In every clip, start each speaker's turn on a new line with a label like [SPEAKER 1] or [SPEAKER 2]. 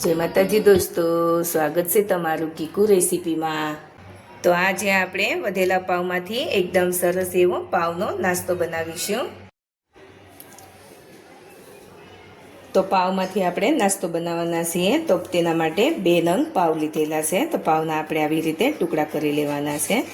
[SPEAKER 1] જય માતાજી દોસ્તો, સ્વાગત છે તમારું કીકુ રેસીપીમાં. તો આજે આપણે વધેલા પાવમાંથી એકદમ સરસ એવો પાવનો નાસ્તો બનાવીશું. તો પાવમાંથી આપણે નાસ્તો બનાવવાના છીએ, તો તેના માટે બે નંગ પાવ લીધેલા છે, તો પાવના આપણે આવી રીતે ટુકડા કરી લેવાના છે.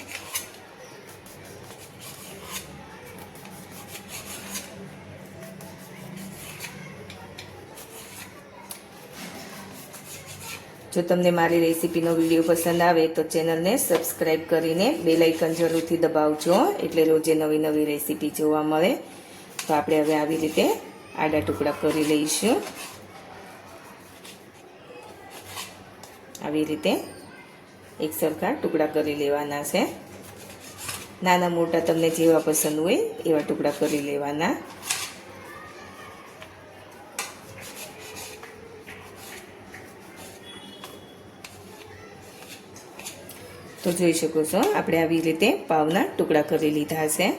[SPEAKER 1] જો તમને મારી રેસીપીનો વીડિયો પસંદ આવે તો ચેનલને સબસ્ક્રાઈબ કરીને બેલાઇકન જરૂરથી દબાવજો એટલે રોજે નવી નવી રેસીપી જોવા મળે. તો આપણે હવે આવી રીતે આડા ટુકડા કરી લઈશું. આવી રીતે એક સરખા ટુકડા કરી લેવાના છે. નાના મોટા તમને જેવા પસંદ હોય એવા ટુકડા કરી લેવાના. તો જોઈ શકો છો, આપણે આવી રીતે પાવના ટુકડા કરી લીધા છે.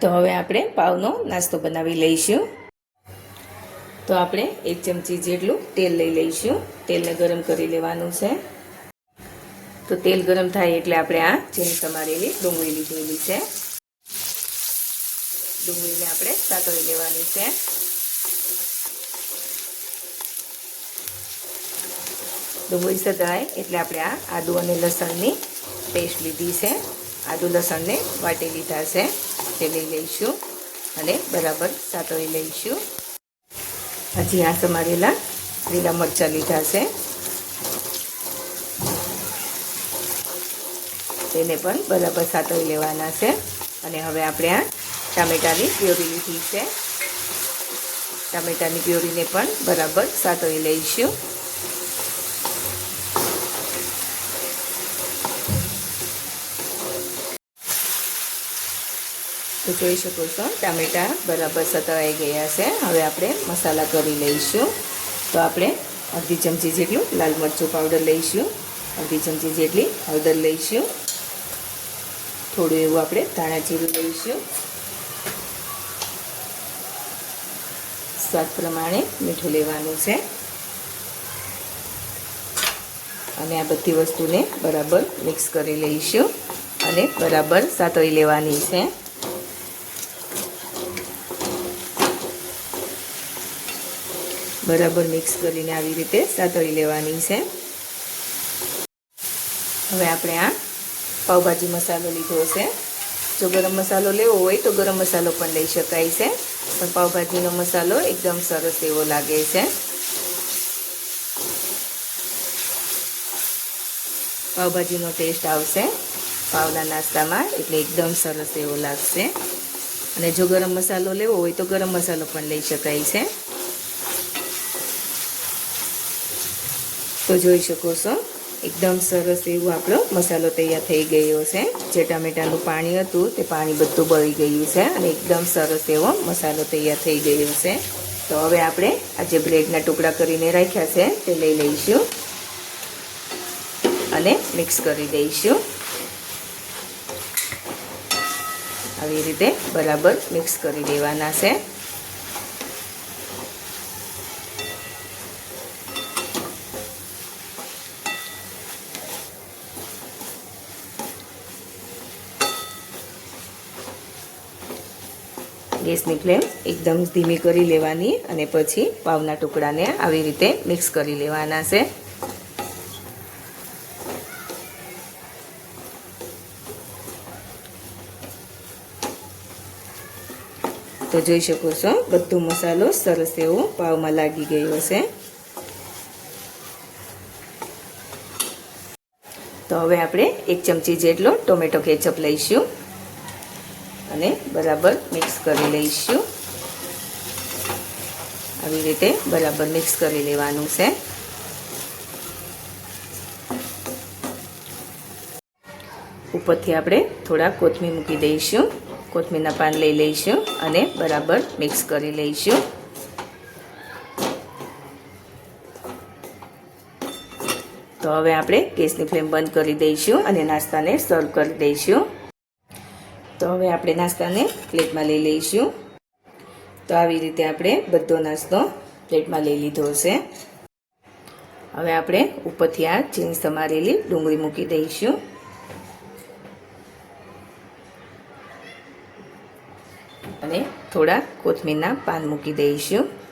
[SPEAKER 1] તો હવે આપણે પાવનો નાસ્તો બનાવી લઈશું. તો આપણે એક ચમચી જેટલું તેલ લઈ લઈશું. તેલને ગરમ કરી લેવાનું છે. તો તેલ ગરમ થાય એટલે આપણે આ જેની સમારેલી ડુંગળી લીધેલી છે. ડુંગળીને આપણે સાતળી લેવાની છે. ડુંગળી સતળાય એટલે આપણે આ આદુ અને લસણની પેસ્ટ લીધી છે. આદુ લસણને વાટી લીધા છે. તે લઈ લઈશું અને બરાબર સાતળી લઈશું. હજી આ સમારેલા લીલા મરચાં લીધા છે. તેને પણ બરાબર સાતળી લેવાના છે. અને હવે આપણે આ ટામેટાની પ્યોરી લીધી છે. ટામેટાની પ્યોરીને પણ બરાબર સાતળી લઈશું. તો જોઈ શકો છો, ટામેટા બરાબર સતળાઈ ગયા છે. હવે આપણે મસાલા કરી લઈશું. તો આપણે અડધી ચમચી જેટલું લાલ મરચું પાવડર લઈશું. અડધી ચમચી જેટલી હળદર લઈશું. થોડું એવું આપણે ધાણા જીરું લઈશું. સ્વાદ પ્રમાણે મીઠું લેવાનું છે. અને આ બધી વસ્તુને બરાબર મિક્સ કરી લઈશું. અને બરાબર સાતળી લેવાની છે. બરાબર મિક્સ કરીને આવી રીતે સાતળી લેવાની છે. હવે આપણે આ પાવભાજી મસાલો લીધો છે. જો ગરમ મસાલો લેવો હોય તો ગરમ મસાલો પણ લઈ શકાય છે. પણ પાવભાજીનો મસાલો એકદમ સરસ એવો લાગે છે. પાવભાજીનો ટેસ્ટ આવશે. પાવના નાસ્તામાં એટલે એકદમ સરસ એવો લાગશે. અને જો ગરમ મસાલો લેવો હોય તો ગરમ મસાલો પણ લઈ શકાય છે. તો જોઈ શકો છો. એકદમ સરસ એવો આપણો મસાલો તૈયાર થઈ ગયો છે. જે ટામેટાનું પાણી હતું તે પાણી બધું બળી ગયું છે અને એકદમ સરસ એવો મસાલો તૈયાર થઈ ગયો છે. તો હવે આપણે આ જે બ્રેડના ટુકડા કરીને રાખ્યા છે તે લઈ લઈશું અને મિક્સ કરી દઈશું. આવી રીતે બરાબર મિક્સ કરી દેવાના છે. ગેસની ફ્લેમ એકદમ ધીમી કરી લેવાની અને પછી પાવના ટુકડાને આવી રીતે મિક્સ કરી લેવાના છે. તો જોઈ શકો છો, બધો મસાલો સરસ એવો પાવમાં લાગી ગયો છે. તો હવે આપણે એક ચમચી જેટલો ટોમેટો કેચઅપ લઈશું. અને બરાબર મિક્સ કરી લઈશું. આવી રીતે બરાબર મિક્સ કરી લેવાનું છે. ઉપરથી આપણે થોડા કોથમીર મૂકી દઈશું. કોથમીરના પાન લઈ લઈશું અને બરાબર મિક્સ કરી લઈશું. તો હવે આપણે ગેસની ફ્લેમ બંધ કરી દઈશું અને નાસ્તાને સર્વ કરી દઈશું. તો હવે આપણે નાસ્તાને પ્લેટમાં લઈ લઈશું. તો આવી રીતે આપણે બધો નાસ્તો પ્લેટમાં લઈ લીધો હશે. હવે આપણે ઉપરથી આ ચીન સમારેલી ડુંગળી મૂકી દઈશું. અને થોડા કોથમીરના પાન મૂકી દઈશું.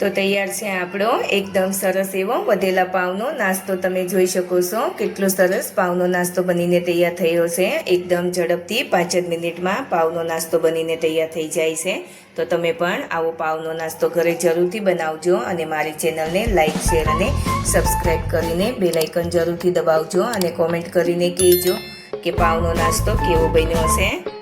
[SPEAKER 1] તો તૈયાર છે આપણો એકદમ સરસ એવો વધેલા પાવનો નાસ્તો તમે જોઈ શકો છો. કેટલો સરસ પાવનો નાસ્તો બનીને તૈયાર થયો છે. એકદમ ઝડપથી પાંચ જ મિનિટમાં પાવનો નાસ્તો બનીને તૈયાર થઈ જાય છે. તો તમે પણ આવો પાવનો નાસ્તો ઘરે જરૂરથી બનાવજો અને મારી ચેનલને લાઇક શેર અને સબસ્ક્રાઈબ કરીને બેલાઇકન જરૂરથી દબાવજો અને કોમેન્ટ કરીને કહેજો કે પાવનો નાસ્તો કેવો બન્યો છે.